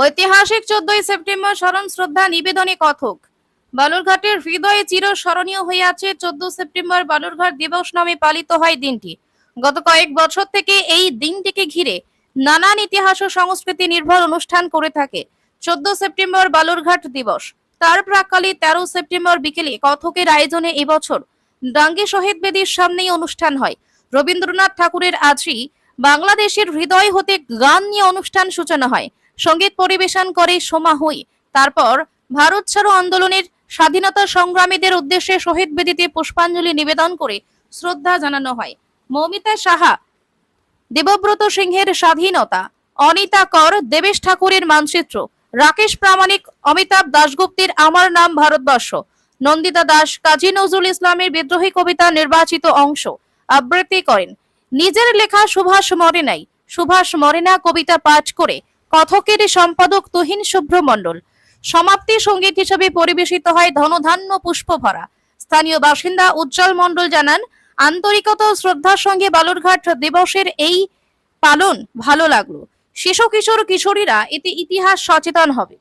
ঐতিহাসিক চোদ্দই সেপ্টেম্বর স্মরণ শ্রদ্ধা নিবেদনে কথক। বালুরঘাটের হৃদয়ে চিরস্মরণীয় হয়ে আছে চোদ্দ সেপ্টেম্বর বালুরঘাট দিবস নামে পালিত হয় দিনটি। গত কয়েক বছর থেকে এই দিনটিকে ঘিরে নানান ইতিহাস ও সংস্কৃতি নির্ভর অনুষ্ঠান করে থাকে চোদ্দ সেপ্টেম্বর বালুরঘাট দিবস। তার প্রাকালে তেরো সেপ্টেম্বর বিকেলে কথকের আয়োজনে এবছর ডাঙ্গি শহীদ বেদির সামনেই অনুষ্ঠান হয়। রবীন্দ্রনাথ ঠাকুরের আজই বাংলাদেশের হৃদয় হতে গান নিয়ে অনুষ্ঠান সূচনা হয়। সংগীত পরিবেশন করে সোমা হুই। তারপর ভারত ছাড়ো আন্দোলনের স্বাধীনতা সংগ্রামীদের উদ্দেশ্যে শহীদ বেদিতে পুষ্পাঞ্জলি নিবেদন করে শ্রদ্ধা জানানো হয়। মৌমিতা সাহা, দেবব্রত সিংহের স্বাধীনতা, অনিতা কর, দেবেশ ঠাকুরের মানচিত্র, রাকেশ প্রামাণিক, অমিতাভ দাশগুপ্তের আমার নাম ভারতবর্ষ, নন্দিতা দাস কাজী নজরুল ইসলামের বিদ্রোহী কবিতা নির্বাচিত অংশ, আবৃত্তি করেন। নিজের লেখা সুভাষ মরেনাই, সুভাষ মরেনা কবিতা পাঠ করে কথকের সম্পাদক তহিন শুভ্র মণ্ডল সমাপ্তি সংগীত হিসেবে পরিবেশিত হয় ধনধান্য পুষ্প ভরা স্থানীয় বাসিন্দা উজ্জ্বল মণ্ডল জানান, আন্তরিকতা ও শ্রদ্ধার সঙ্গে বালুরঘাট দিবসের এই পালন ভালো লাগল। শিশু কিশোর কিশোরীরা এতে ইতিহাস সচেতন হবে।